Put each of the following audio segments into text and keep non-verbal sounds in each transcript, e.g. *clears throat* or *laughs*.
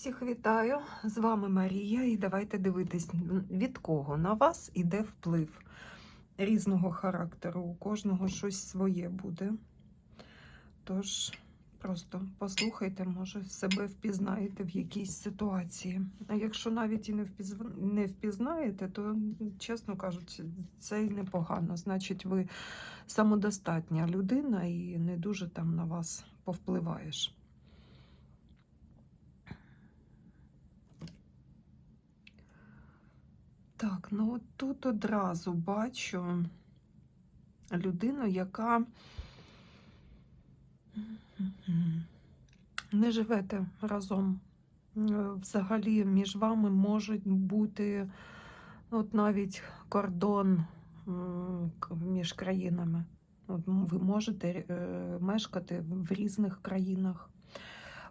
Всіх вітаю! З вами Марія, і давайте дивитись, від кого на вас іде вплив різного характеру. У кожного щось своє буде. Тож, просто послухайте, може, себе впізнаєте в якійсь ситуації. А якщо навіть і не, впіз... не впізнаєте, то, чесно кажучи, це й непогано. Значить, ви самодостатня людина і не дуже там на вас повпливаєш. Так, ну от тут одразу бачу людину, яка не живете разом. Е, Взагалі між вами може бути от навіть кордон між країнами. От ви можете е, мешкати в різних країнах.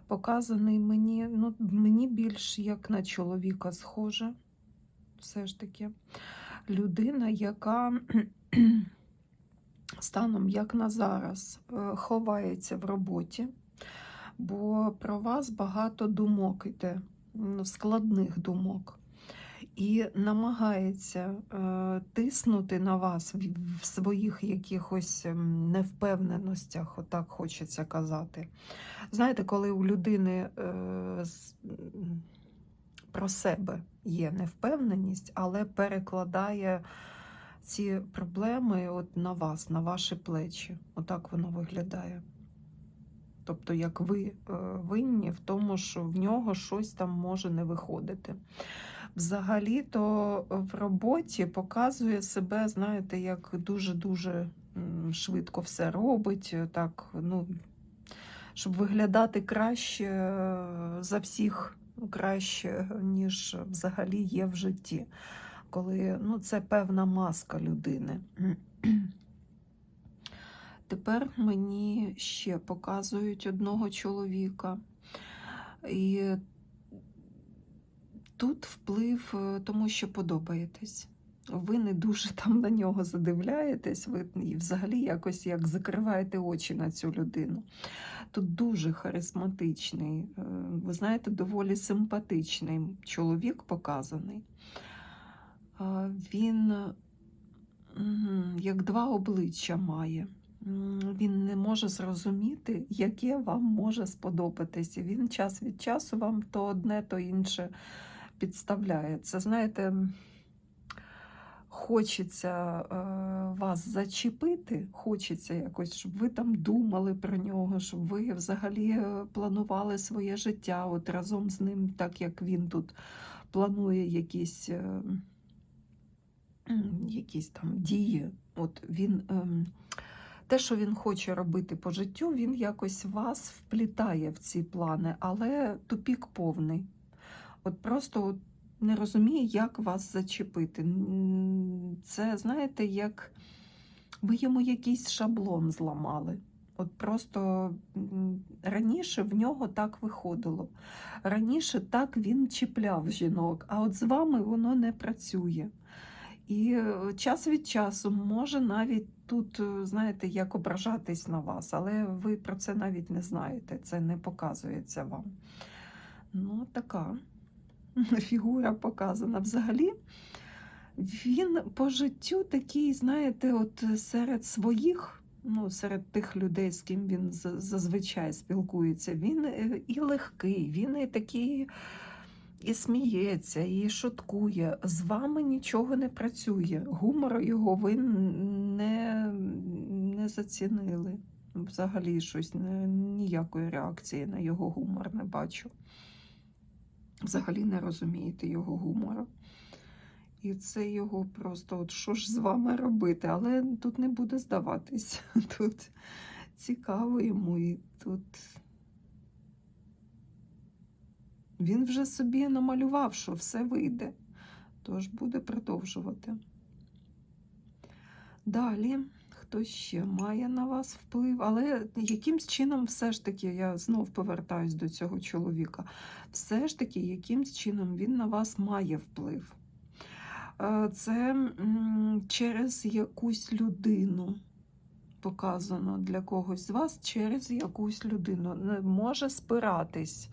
Показаний мені, ну, мені більш як на чоловіка схоже все ж таки людина, яка *clears throat* станом як на зараз е, ховається в роботі, бо про вас багато думок іде, складних думок. І намагається е, тиснути на вас в, своїх якихось ем, невпевненостях, отак хочеться казати. Знаєте, коли у людини е, про себе є невпевненість, але перекладає ці проблеми от на вас, на ваші плечі. Отак воно виглядає. Тобто, як ви е, винні в тому, що в нього щось там може не виходити. Взагалі-то в роботі показує себе, знаєте, як дуже-дуже швидко все робить, так, ну, щоб виглядати краще е, за всіх, краще, ніж взагалі є в житті. Коли ну, це певна маска людини. *clears throat* Тепер мені ще показують одного чоловіка. І тут вплив, е, тому що подобаєтесь. Ви не дуже *laughs* там на нього задивляєтесь, ви і взагалі якось як закриваєте очі на цю людину. Тут дуже харизматичний, е, ви знаєте, доволі симпатичний чоловік показаний. Він як два обличчя має. Він не може зрозуміти, яке вам може сподобатися. Він час від часу вам то одне, то інше підставляє. Це, знаєте, хочеться е, вас зачепити, хочеться якось, щоб ви там думали про нього, щоб ви взагалі е, планували своє життя от разом з ним, так як він тут планує якісь, е, якісь там дії. От він. ем, те, що він хоче робити по життю, він якось вас вплітає в ці плани, але тупік повний. От просто от не розуміє, як вас зачепити. Це, знаєте, як ви йому якийсь шаблон зламали. От просто раніше в нього так виходило. Раніше так він чіпляв жінок, а от з вами воно не працює. І е, час від часу може навіть тут, е, знаєте, як ображатись на вас, але ви про це навіть не знаєте, це не показується вам. Ну, така *laughs* фігура показана. Взагалі, він по життю такий, знаєте, от серед своїх, ну, серед тих людей, з ким він зазвичай спілкується, він е, і легкий, він і такий. І сміється, і шуткує. З вами нічого не працює. Гумор його ви не, не зацінили. Взагалі щось ніякої реакції на його гумор не бачу. Взагалі не розумієте його гумору. І це його просто, от що ж з вами робити? Але тут не буде здаватись. *laughs* Тут цікаво йому і тут. Він вже собі намалював, що все вийде, тож буде продовжувати. Далі, хто ще має на вас вплив, але якимсь чином, все ж таки, я знов повертаюсь до цього чоловіка, все ж таки, якимсь чином він на вас має вплив. Е, Це через якусь людину показано для когось з вас через якусь людину. Не Може спиратись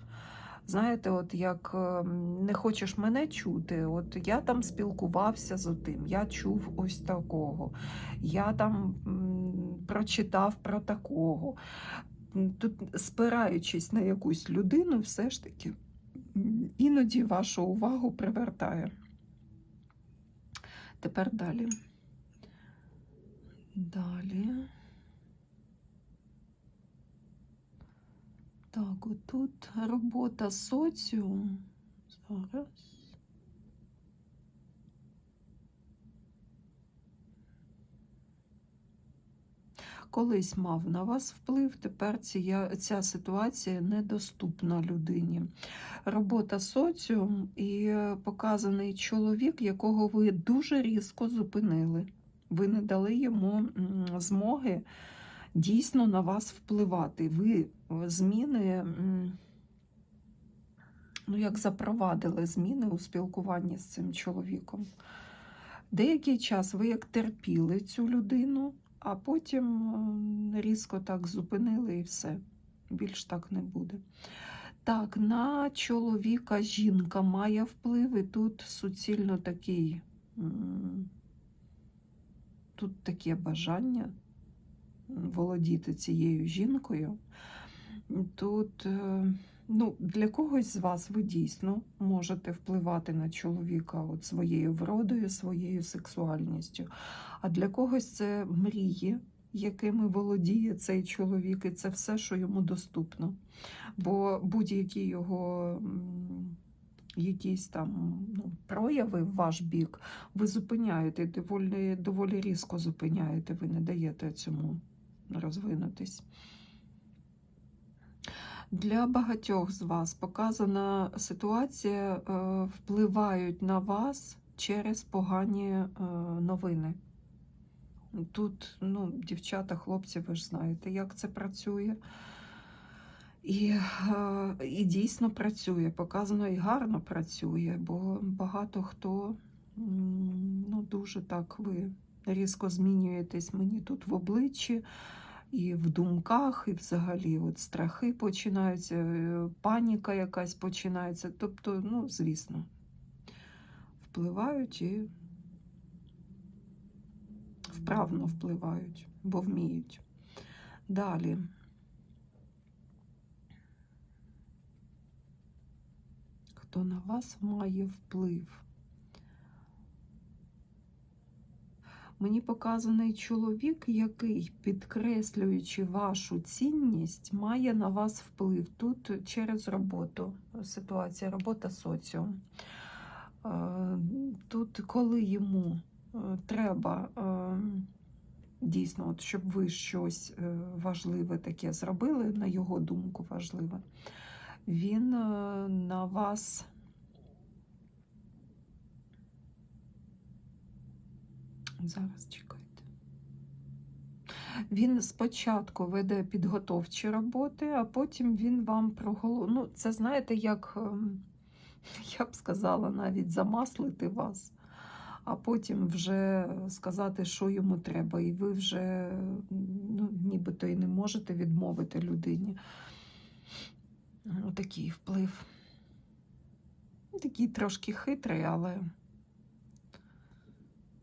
Знаєте, от як ем, не хочеш мене чути, от я там спілкувався з отим, я чув ось такого, я там прочитав про такого. Тут, спираючись на якусь людину, все ж таки іноді вашу увагу привертає. Тепер далі. Далі. Так, отут робота соціум. Зараз. Колись мав на вас вплив, тепер ця, ця ситуація недоступна людині. Робота соціум і показаний чоловік, якого ви дуже різко зупинили. Ви не дали йому змоги дійсно на вас впливати. Ви е, зміни, ну як запровадили зміни у спілкуванні з цим чоловіком. Деякий час ви як терпіли цю людину, а потім е, різко так зупинили і все. Більш так не буде. Так, на чоловіка жінка має вплив, і тут суцільно такий. Тут таке бажання володіти цією жінкою. Тут е, ну, для когось з вас ви дійсно можете впливати на чоловіка от своєю вродою, своєю сексуальністю. А для когось це мрії, якими володіє цей чоловік, і це все, що йому доступно. Бо будь-які його якісь там ну, прояви в ваш бік, ви зупиняєте доволі, доволі різко зупиняєте, ви не даєте цьому розвинутись. Для багатьох з вас показана ситуація е, впливають на вас через погані е, новини. Тут, ну, дівчата, хлопці, ви ж знаєте, як це працює. І, е, і дійсно працює, показано і гарно працює, бо багато хто ну, дуже так ви різко змінюєтесь мені тут в обличчі, і в думках, і взагалі от страхи починаються, е, паніка якась починається. Тобто, ну, звісно, впливають і вправно впливають, бо вміють. Далі. Хто на вас має вплив? Мені показаний чоловік, який, підкреслюючи вашу цінність, має на вас вплив тут через роботу. Ситуація, робота соціум. Е, Тут, коли йому е, треба е, дійсно, от щоб ви щось е, важливе таке зробили, на його думку важливе, він е, на вас. Зараз чекайте. Він спочатку веде підготовчі роботи, а потім він вам проголо... Ну, це знаєте, як ем, *laughs* я б сказала, навіть замаслити вас, а потім вже сказати, що йому треба, і ви вже ну, нібито і не можете відмовити людині. Такий вплив. Такий трошки хитрий, але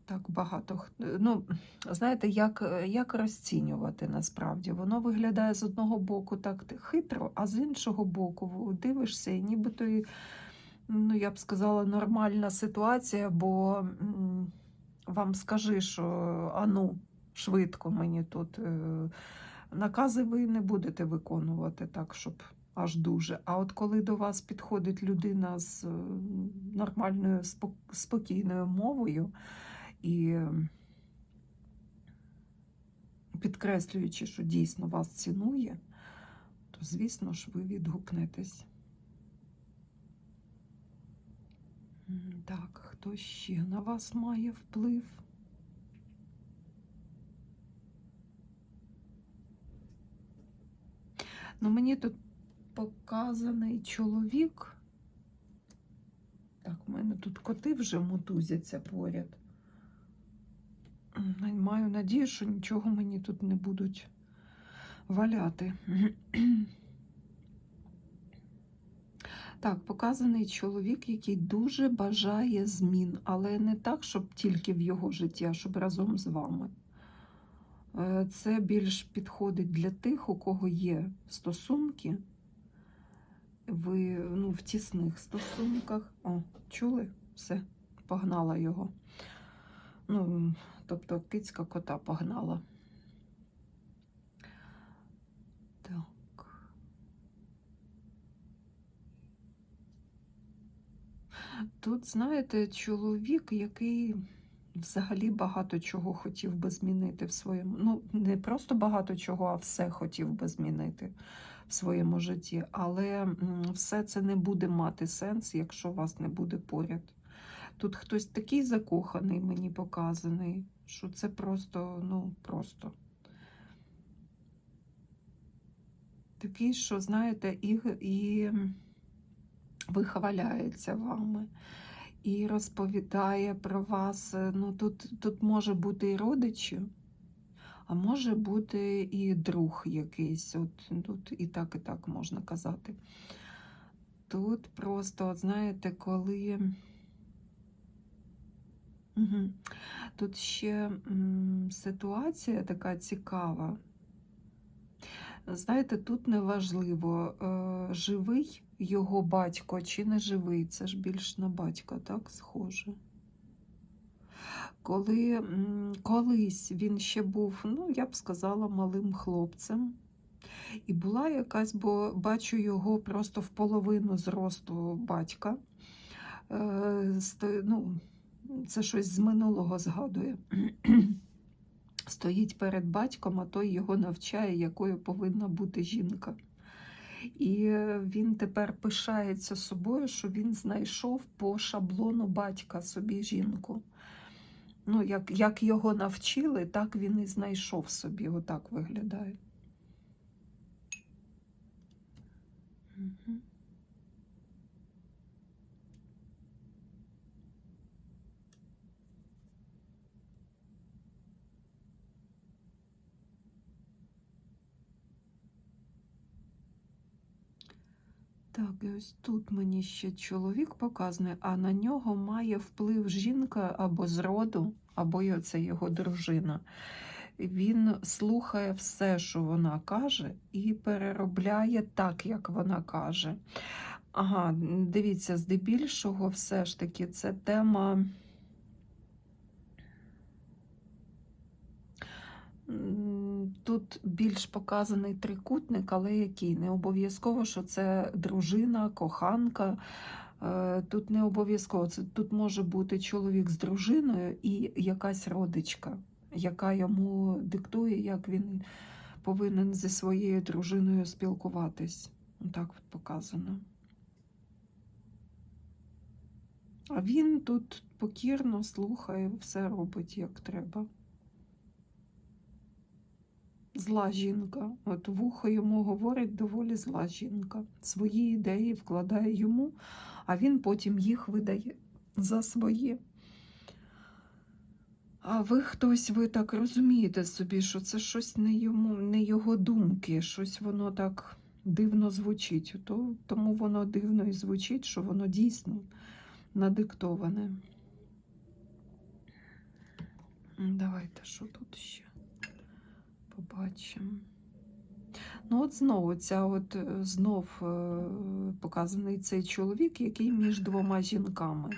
так багато. Ну, знаєте, як, як розцінювати насправді? Воно виглядає з одного боку так хитро, а з іншого боку дивишся, і нібито, ну, я б сказала, нормальна ситуація, бо вам скажи, що ану, швидко мені тут. е, Накази ви не будете виконувати так, щоб аж дуже. А от коли до вас підходить людина з нормальною спокійною мовою і е, підкреслюючи, що дійсно вас цінує, то звісно ж ви відгукнетесь. Так, хто ще на вас має вплив? Ну, мені тут показаний чоловік. Так, у мене тут коти вже мотузяться поряд. Маю надію, що нічого мені тут не будуть валяти. *clears throat* Так, показаний чоловік, який дуже бажає змін, але не так, щоб тільки в його житті, а щоб разом з вами. Е, Це більш підходить для тих, у кого є стосунки. Ви ну, в тісних стосунках. О, чули? Все, погнала його. Ну, тобто кицька кота погнала. Так. Тут, знаєте, чоловік, який взагалі багато чого хотів би змінити в своєму. Ну, не просто багато чого, а все хотів би змінити в своєму житті. Але все це не буде мати сенс, якщо вас не буде поряд. Тут хтось такий закоханий, мені показаний, що це просто, ну, просто. Такий, що, знаєте, і, і вихваляється вами, і розповідає про вас. Ну, тут, тут може бути і родичі, а може бути і друг якийсь. От тут і так, і так можна казати. Тут просто, знаєте, коли. Угу. Тут ще м, ситуація така цікава. Знаєте, тут неважливо, е, живий його батько чи не живий. Це ж більш на батька, так, схоже. Коли м, колись він ще був, ну, я б сказала, малим хлопцем. І була якась, бо бачу його просто в половину зросту батька. Е, сто- ну, це щось з минулого згадує. *clears throat* Стоїть перед батьком, а той його навчає, якою повинна бути жінка. І е, він тепер пишається собою, що він знайшов по шаблону батька собі жінку. Ну, як, як його навчили, так він і знайшов собі. Отак виглядає. Мгм. Так, і ось тут мені ще чоловік показаний, а на нього має вплив жінка або з роду, або й оце його дружина. Він слухає все, що вона каже, і переробляє так, як вона каже. Ага, дивіться, здебільшого, все ж таки, це тема. Тут більш показаний трикутник, але який? Не обов'язково, що це дружина, коханка. Е, Тут не обов'язково. Це тут може бути чоловік з дружиною і якась родичка, яка йому диктує, як він повинен зі своєю дружиною спілкуватись. Так показано. А він тут покірно слухає, все робить як треба. Зла жінка. От вухо йому говорить доволі зла жінка. Свої ідеї вкладає йому, а він потім їх видає за свої. А ви хтось, ви так розумієте собі, що це щось не йому, не його думки, щось воно так дивно звучить. То, тому воно дивно і звучить, що воно дійсно надиктоване. Давайте, що тут ще побачимо. Ну, от знову ця от е, знов е, показаний цей чоловік, який між двома жінками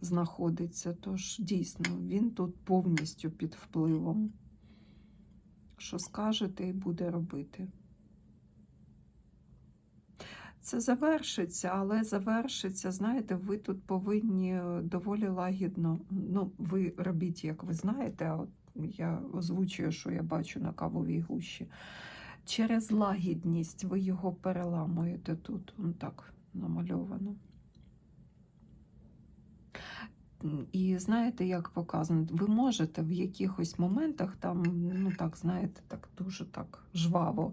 знаходиться. Тож дійсно він тут повністю під впливом. Що скажете і буде робити. Це завершиться, але завершиться, знаєте, ви тут повинні е, доволі лагідно. Ну, ви робіть, як ви знаєте, а от я озвучую, що я бачу на кавовій гущі. Через лагідність ви його переламуєте тут. Он так намальовано. І знаєте, як показано, ви можете в якихось моментах там, ну так, знаєте, так дуже так жваво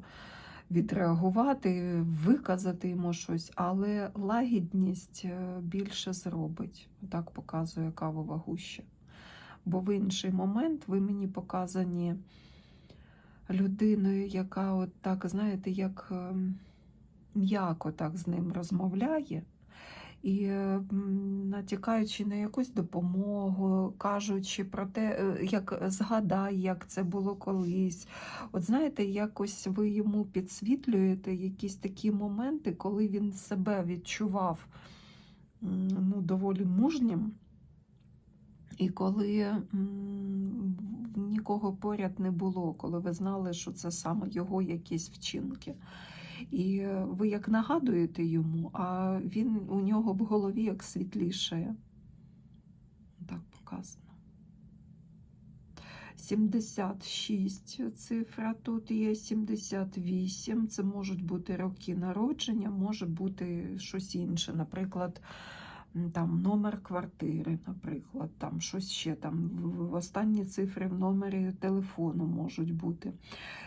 відреагувати, виказати йому щось, але лагідність е, більше зробить. Так показує кавова гуща. Бо в інший момент ви мені показані людиною, яка от так, знаєте, як ем, м'яко так з ним розмовляє, і е, натякаючи на якусь допомогу, кажучи про те, е, як згадай, як це було колись. От знаєте, якось ви йому підсвітлюєте якісь такі моменти, коли він себе відчував ну, доволі мужнім. І коли нікого поряд не було, коли ви знали, що це саме його якісь вчинки. І ви як нагадуєте йому, а він у нього в голові як світлішає. Так показано. 76 цифра тут є, 78. Це можуть бути роки народження, може бути щось інше. Наприклад, там номер квартири, наприклад, там щось ще там. в- Останні цифри в номері телефону можуть бути.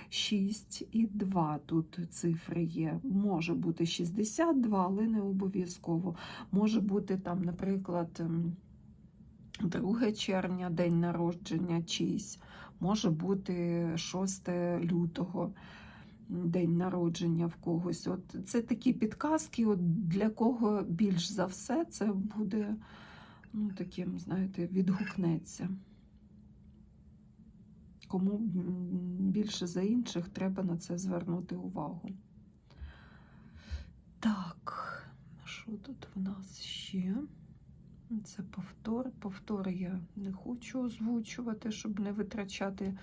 6 і 2 тут цифри є. Може бути 62, але не обов'язково. Може бути там, наприклад, ем, 2 червня, день народження чийсь. Може бути 6 лютого, день народження в когось. От це такі підказки, от для кого більш за все це буде ну, таким, знаєте, відгукнеться. Кому більше за інших треба на це звернути увагу. Так, що тут в нас ще? Це повтор. Повтор я не хочу озвучувати, щоб не витрачати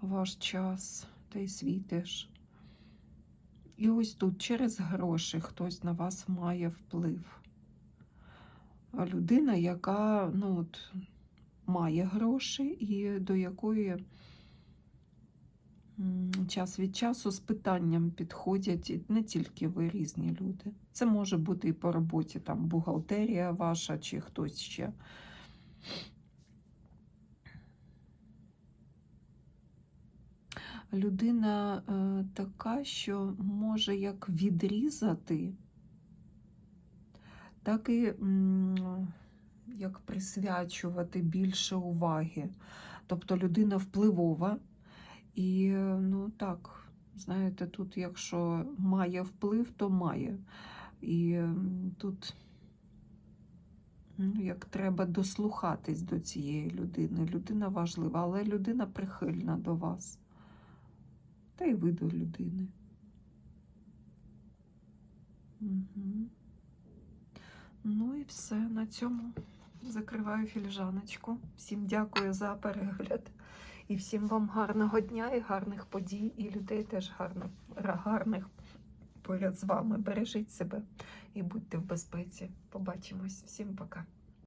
ваш час та й свій теж. І ось тут через гроші хтось на вас має вплив. Людина, яка ну, от, має гроші і до якої час від часу з питанням підходять не тільки ви різні люди. Це може бути і по роботі, там бухгалтерія ваша чи хтось ще. Людина е, така, що може як відрізати, так і як присвячувати більше уваги. Тобто людина впливова, і ну так, знаєте, тут, якщо має вплив, то має. І тут ну, як треба дослухатись до цієї людини. Людина важлива, але людина прихильна до вас. Та й ви до людини. Угу. Ну і все. На цьому закриваю філіжаночку. Всім дякую за перегляд. І всім вам гарного дня і гарних подій, і людей теж гарних, гарних поряд з вами. Бережіть себе і будьте в безпеці. Побачимось. Всім пока.